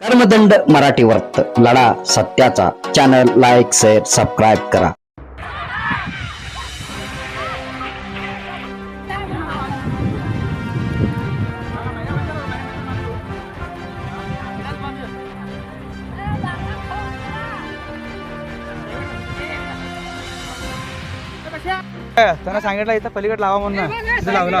कर्मदंड मराठी वर्त लढा सत्याचा. चॅनल लाईक शेअर सबस्क्राईब करा. त्यांना सांगितलं इथं पलीकडे लावा म्हणून. लावला.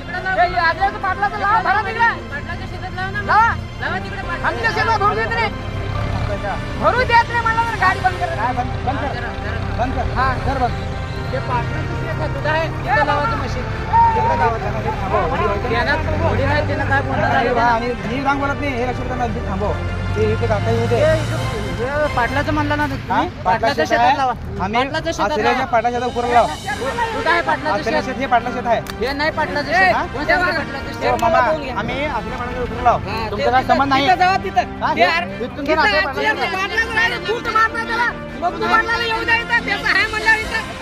भरू देत नाही. मला तर गाडी बंद कर. काय बंद बंद कर. बंद कर हा. कर बंद. ते पार्टनरचं शेत आहे, कुठं आहे? machine. तिकडे लावा त्यांना हे काय बोलणार आहे? मी रांग बोलत नाही हे लक्षात थांबव. ते इथे काका येऊ दे इथं- पाटलाचं म्हणलं ना? तुम्ही? पाटला पाटलाच्या शेत शेतात लावा आहे आम्ही पाटलाच्या शेतात लावा. पाटला शेतात उकरून लावा कुठं आहे पाटलाचं शेत? शेत हे पाटला शेत आहे हे नाही पाटलाचं शेत. हा? कोणत्या पाटलाचं शेत? हो, मामा. आम्ही आदिला पाटला उकरून लाव हा, ते तुमचा काय तिथं- संबंध नाही तिथं जावा तिथं. हा, हे- अरे- इथून तिथं आहे, पाटला शेत. पाटलाचं तू पाटलाला येऊ द्या इथं, त्याचं आहे म्हणल्यावर इथं.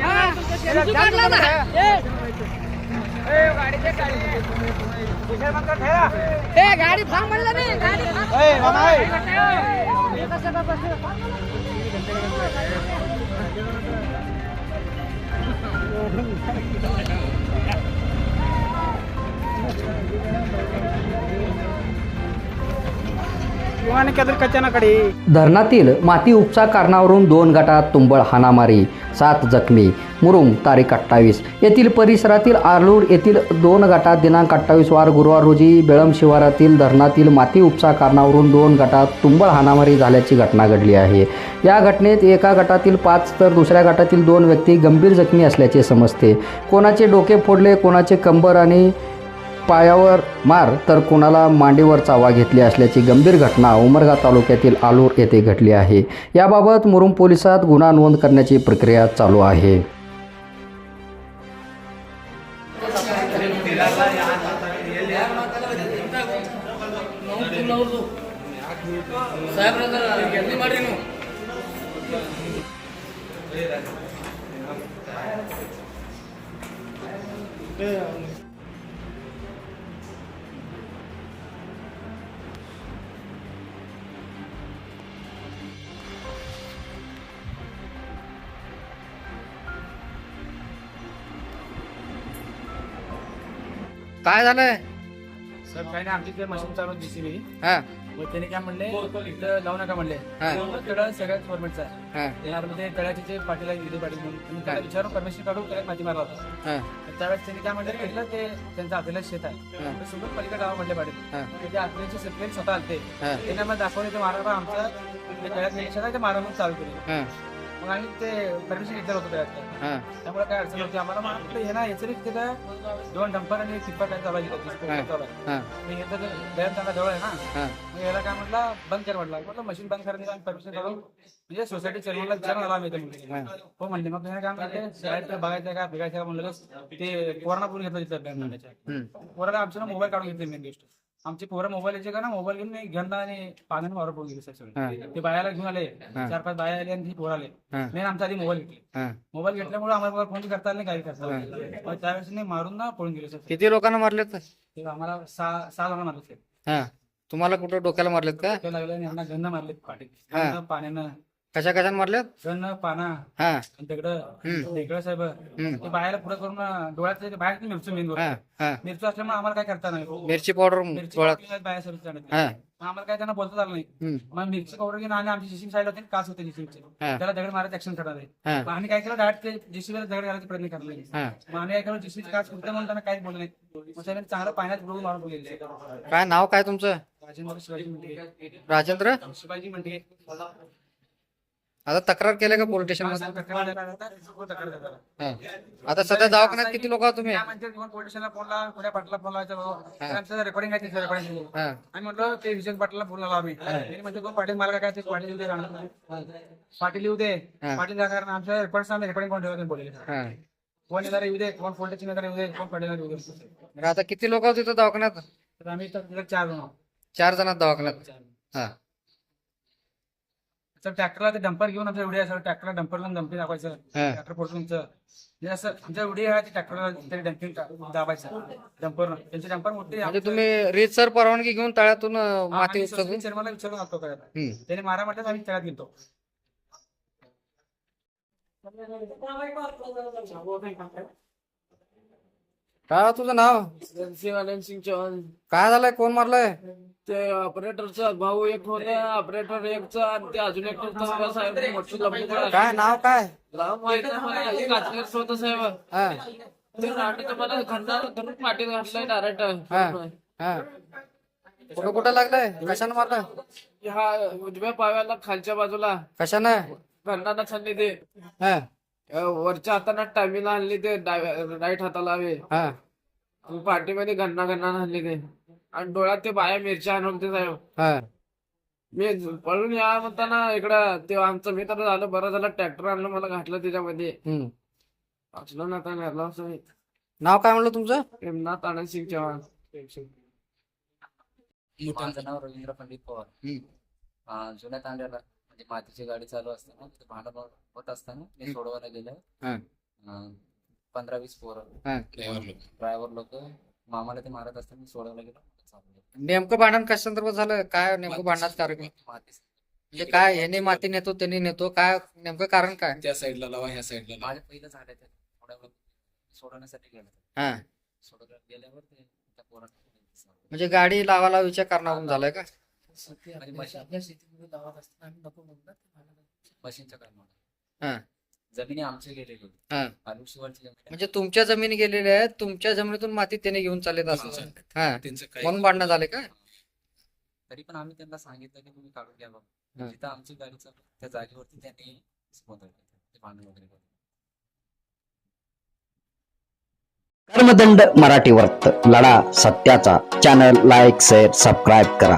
हा, तुझं पाटलाचं आहे. ए, गाडी. थांब म्हणलं नाही, गाडी थांब. धरणातील माती उपसा कारणावरून दोन गटात तुंबळ हाणामारी सात जखमी मुरुम तारीख अठ्ठावीस. येथील परिसरातील आरलूर येथील दोन गटात दिनांक अठ्ठावीस वार गुरुवार रोजी बेळम शिवारातील धरणातील माती उपसा कारणावरून दोन गटात तुंबळ हाणामारी झाल्याची घटना घडली आहे. या घटनेत एका गटातील पाच तर दुसऱ्या गटातील दोन व्यक्ती गंभीर जखमी असल्याचे समजते. कोणाचे डोके फोडले कोणाचे कंबर आणि पायावर मार तर कुणाला मांडीवर चावा घेतली असल्याची गंभीर घटना उमरगा तालुक्यातील आलूर येथे घडली आहे. याबाबत मुरुम पोलिसात गुन्हा नोंद करण्याची प्रक्रिया चालू आहे. काय झालंय? सर काही नाही आमची ते मशीन चालू जीसीबी हा. मग त्यांनी काय म्हणले इथं लावू नका म्हणले. हा. तळ सगळ्यात गव्हर्नमेंटचा आहे. हा. त्यामध्ये तळ्याचे जे पाटील आहे पाटील म्हणून त्याला विचारून परमिशन काढून माती मारला होता हा. तर त्यावेळेस त्यांनी काय म्हणले घेतलं ते त्यांचं आपल्याला शेत आहे. हा. सोबत पलीकडे गावा म्हणले पाटील. हा. ते आपल्याचे शेतकरी स्वतः आलते. हा. त्यांना मग दाखवले ते मारा आमचं ते तळ्यात आहे ते मारा म्हणून चालू केले. हा. मग आम्ही ते परमिशन घेतलं होतं तळ्यात हा. त्यामुळे काय अडचण होती आम्हाला. मग आपलं हे ना याचं तिथं दोन डंपर आणि टिप्पर काय चालू आहे तिथं, चालू आहे. हा. मी येतं ते दयान त्यांना जवळ आहे ना हा. मग याला काय म्हटलं बंद कर म्हटलं. म्हटलं मशीन बंद करायचं आम्ही परमिशन काढून म्हणजे सोसायटी चेअरमनला विचारून आला आम्ही इथं. हो. म्हणले मग तुम्ही काय म्हणते शाळेत बघायचं का बिघायचं का म्हणलं ते पोरांना बोलून घेतलं तिथं बँक मॅनेजर हम्म. पोराला आमच्या मोबाईल काढून घेतले मेन गोष्ट. आमचे पोरं मोबाईल यायचे का ना मोबाईल घेऊन घेऊन आणि पाण्याने वावर पळून गेले सगळे. ते बायाला घेऊन आले चार पाच बाया आले आणि ती पोर आले. मेन आमचा आधी मोबाईल घेतले. मोबाईल घेतल्यामुळे आम्हाला फोन करता आले नाही काही करता आलं त्यावेळेस नाही मारून ना पळून गेले सर किती लोकांना मारलेत ते आम्हाला सहा सहा जण मारले तुम्हाला कुठं डोक्याला मारलेत का? लागले आणि यांना गंध मारले पाठी पाण्यानं कशा कशाने मारलेत गंध पाना. हा. आणि तिकडं तिकडं साहेब. ते बायाला पुढे करून डोळ्यात ते बाहेर मिरचू मेन मिरचू असल्यामुळे आम्हाला काय करता नाही. मिरची पावडर मिरची डोळ्यात. हा. मग आम्हाला काय त्यांना बोलता आलं नाही. मग मिरची पावडर घेऊन आणि आमची जिसिंग साईड होती कास होते जिसिंगचे हा. त्याला दगड मारायचं ऍक्शन करणार आहे. आम्ही काय केलं डायरेक्ट ते जेसीबीला दगड घालायचा प्रयत्न करणार नाही मग आम्ही काय केलं जेसीबी काच कुठे म्हणून त्यांना काहीच बोललं नाही. मग चांगलं पाण्यात बुडवून मारून बोलले. काय नाव काय तुमचं? राजेंद्र शिवाजी म्हणते राजेंद्र? शिवाजी म्हणते आता तक्रार केल्या का पोलीस स्टेशनमध्ये. हा. आता सध्या दवाखान्यात किती लोक आहात तुम्ही? त्या म्हणतात की पोलीस स्टेशनला फोन लावा कुठल्या पाटला फोन लावायचा बाबा त्यांचं रेकॉर्डिंग आहे ते रेकॉर्डिंग हा. आम्ही म्हटलं ते विजय पाटला फोन आम्ही. त्यांनी म्हणजे पाटील मला काय ते पाटील येऊ दे राहणार. पाटील येऊ दे. हा. पाटील आमच्या रेकॉर्ड आम्ही रेकॉर्डिंग कोण ठेवत बोलले हा. कोण येणार येऊ दे कोण पोलीस स्टेशन येऊ दे कोण पाटील येऊ दे. आता किती लोक होते दवाखान्यात? तर आम्ही तर तिथे चार जण आहोत. चार जणात दवाखान्यात. हा. तर ट्रॅक्टरला ते डंपर घेऊन आमच्या एवढे असं ट्रॅक्टरला डंपरला डंपिंग दाखवायचं हा. ट्रॅक्टर तुमचं म्हणजे असं आमच्या एवढी आहे ते ट्रॅक्टरला तरी डंपिंग दाबायचं डंपर त्यांचे डंपर मोठे म्हणजे तुम्ही रीतसर परवानगी घेऊन तळ्यातून अं, माती शर्माला विचारून लागतो करायला हम्म. त्याने मारा म्हटलं तर आम्ही तळ्यात गेलो काय हो तुझं नाव? सिंह सिंग चौहान. काय झालंय? कोण मारलंय? ते ऑपरेटरचा भाऊ एक होता ऑपरेटर एकचा आणि ते अजून एक होता साहेब मोठी काय नाव काय? नाव माहीत नाही मला एक काचनेर होता साहेब. हा. ते नाटक मला खंडार धरून पाठीत घातलंय डायरेक्ट हा. हा. कुठं कुठं लागलंय? कशानं मारलं? हा उजव्या पाव्याला खालच्या बाजूला. कशानं? खंडाना छानली ते हा. वरच्या हाताना टायमीला आणली ते राईट हाताला हवे हा. पाठीमध्ये घन्ना घन्ना आणली ते. आणि डोळ्यात ते बाया मिरच्या आणून ते साहेब. हा. मी पळून या म्हणताना इकडं ते आमचं मी तर झालं बरं झालं ट्रॅक्टर आणलं मला घातलं त्याच्यामध्ये. हम्म. वाचलो ना आता घातला असं नाव काय म्हणलं तुमचं? प्रेमनाथ आनंद सिंग चव्हाण. माझं नाव रवींद्र पंडित पवार. जुन्या तांड्याला. म्हणजे मातीची गाडी चालू असताना तिथे भांडण होत असताना मी सोडवायला गेलो. हा. पंधरा वीस पोरं. हा. ड्रायव्हर लोक. मामाला ते मारत असताना मी सोडवायला गेलो. चालू नेमकं भांडण कशा संदर्भात झालं? काय नेमकं भांडणात कारण म्हणजे काय ह्याने माती नेतो त्यांनी नेतो काय नेमकं कारण काय? त्या साईडला लावा ह्या साईडला लावा. माझ्या पहिलं झालं ते. थोड्या वेळ सोडवण्यासाठी गेलो. हा. सोडवल्या गेल्यावर ते त्या पोरांना म्हणजे गाडी लावायला विचार करण्यावरून झालाय का? म्हणजे हा. म्हणजे तुमच्या जमिनी गेलेल्या आहेत तुमच्या जमिनीतून माती त्याने घेऊन चालत असं हा. म्हणून भांडणं झाले का? तरी पण आम्ही त्यांना सांगितलं की तुम्ही काढून घ्या. बाबा जिथं आमची गाडी चालू त्या जागेवरती त्यांनी भांडण वगैरे. कर्मदंड मराठी वर्त लढा सत्याचा. चॅनल लाईक शेअर सबस्क्राईब करा.